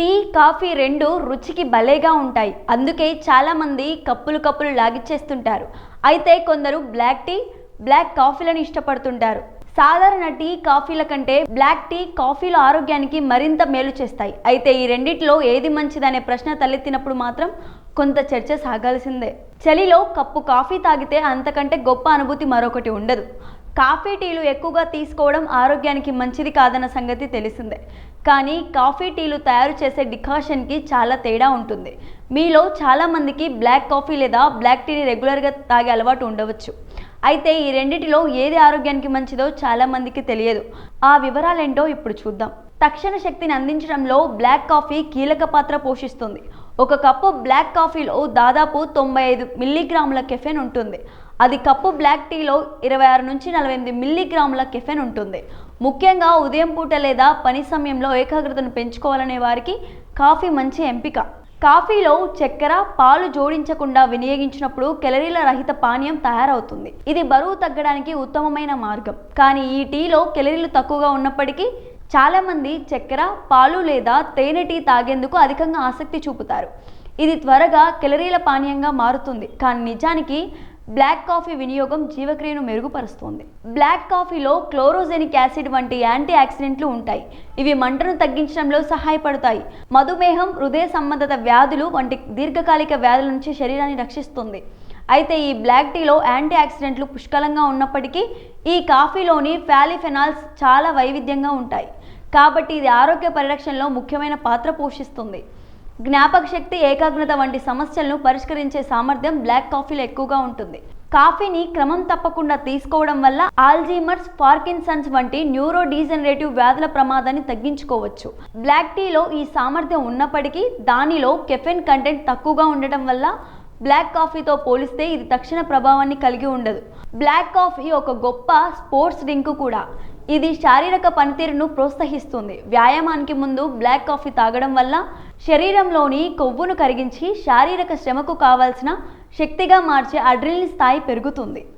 Tea coffee రెండు రుచికి భలేగా ఉంటాయి. అందుకే చాలామంది కప్పులు కప్పులు లాగిచ్చేస్తుంటారు. అయితే కొందరు బ్లాక్ టీ బ్లాక్ కాఫీలను ఇష్టపడుతుంటారు. సాధారణ టీ కాఫీల కంటే బ్లాక్ టీ కాఫీలు ఆరోగ్యానికి మరింత మేలు చేస్తాయి. అయితే ఈ రెండిట్లో ఏది మంచిదనే ప్రశ్న తలెత్తినప్పుడు మాత్రం కొంత చర్చ సాగాల్సిందే. చలిలో కప్పు కాఫీ తాగితే అంతకంటే గొప్ప అనుభూతి మరొకటి ఉండదు. కాఫీ టీలు ఎక్కువగా తీసుకోవడం ఆరోగ్యానికి మంచిది కాదన్న సంగతి తెలిసిందే. కానీ కాఫీ టీలు తయారు చేసే డికాషన్కి చాలా తేడా ఉంటుంది. మీలో చాలామందికి బ్లాక్ కాఫీ లేదా బ్లాక్ టీని రెగ్యులర్గా తాగే అలవాటు ఉండవచ్చు. అయితే ఈ రెండిటిలో ఏది ఆరోగ్యానికి మంచిదో చాలామందికి తెలియదు. ఆ వివరాలేంటో ఇప్పుడు చూద్దాం. తక్షణ శక్తిని అందించడంలో బ్లాక్ కాఫీ కీలక పాత్ర పోషిస్తుంది. ఒక కప్పు బ్లాక్ కాఫీలో దాదాపు తొంభై ఐదు మిల్లీగ్రాముల కెఫెన్ ఉంటుంది. అది కప్పు బ్లాక్ టీలో ఇరవై ఆరు నుంచి నలభై ఎనిమిది మిల్లీగ్రాముల కెఫెన్ ఉంటుంది. ముఖ్యంగా ఉదయం పూట లేదా పని సమయంలో ఏకాగ్రతను పెంచుకోవాలనే వారికి కాఫీ మంచి ఎంపిక. కాఫీలో చక్కెర పాలు జోడించకుండా వినియోగించినప్పుడు కెలరీల రహిత పానీయం తయారవుతుంది. ఇది బరువు తగ్గడానికి ఉత్తమమైన మార్గం. కానీ ఈ టీలో కెలరీలు తక్కువగా ఉన్నప్పటికీ చాలామంది చక్కెర పాలు లేదా తేనె టీ తాగేందుకు అధికంగా ఆసక్తి చూపుతారు. ఇది త్వరగా కెలరీల పానీయంగా మారుతుంది. కానీ నిజానికి బ్లాక్ కాఫీ వినియోగం జీవక్రియను మెరుగుపరుస్తుంది. బ్లాక్ కాఫీలో క్లోరోజెనిక్ యాసిడ్ వంటి యాంటీ ఆక్సిడెంట్లు ఉంటాయి. ఇవి మంటను తగ్గించడంలో సహాయపడతాయి. మధుమేహం హృదయ సంబంధిత వ్యాధులు వంటి దీర్ఘకాలిక వ్యాధుల నుంచి శరీరాన్ని రక్షిస్తుంది. అయితే ఈ బ్లాక్ టీలో యాంటీ ఆక్సిడెంట్లు పుష్కలంగా ఉన్నప్పటికీ ఈ కాఫీలోని ఫ్యాలిఫెనాల్స్ చాలా వైవిధ్యంగా ఉంటాయి. కాబట్టి ఇది ఆరోగ్య పరిరక్షణలో ముఖ్యమైన పాత్ర పోషిస్తుంది. జ్ఞాపక శక్తి ఏకాగ్రత వంటి సమస్యలను పరిష్కరించే సామర్థ్యం బ్లాక్ కాఫీలో ఎక్కువగా ఉంటుంది. కాఫీని క్రమం తప్పకుండా తీసుకోవడం వల్ల ఆల్జీమర్స్ పార్కిన్సన్స్ వంటి న్యూరో డీజనరేటివ్ వ్యాధుల ప్రమాదాన్ని తగ్గించుకోవచ్చు. బ్లాక్ టీలో ఈ సామర్థ్యం ఉన్నప్పటికీ దానిలో కెఫెన్ కంటెంట్ తక్కువగా ఉండటం వల్ల బ్లాక్ కాఫీతో పోలిస్తే ఇది తక్షణ ప్రభావాన్ని కలిగి ఉండదు. బ్లాక్ కాఫీ ఒక గొప్ప స్పోర్ట్స్ డ్రింక్ కూడా. ఇది శారీరక పనితీరును ప్రోత్సహిస్తుంది. వ్యాయామానికి ముందు బ్లాక్ కాఫీ తాగడం వల్ల శరీరంలోని కొవ్వును కరిగించి శారీరక శ్రమకు కావలసిన శక్తిగా మార్చే అడ్రిలిన్ స్థాయి పెరుగుతుంది.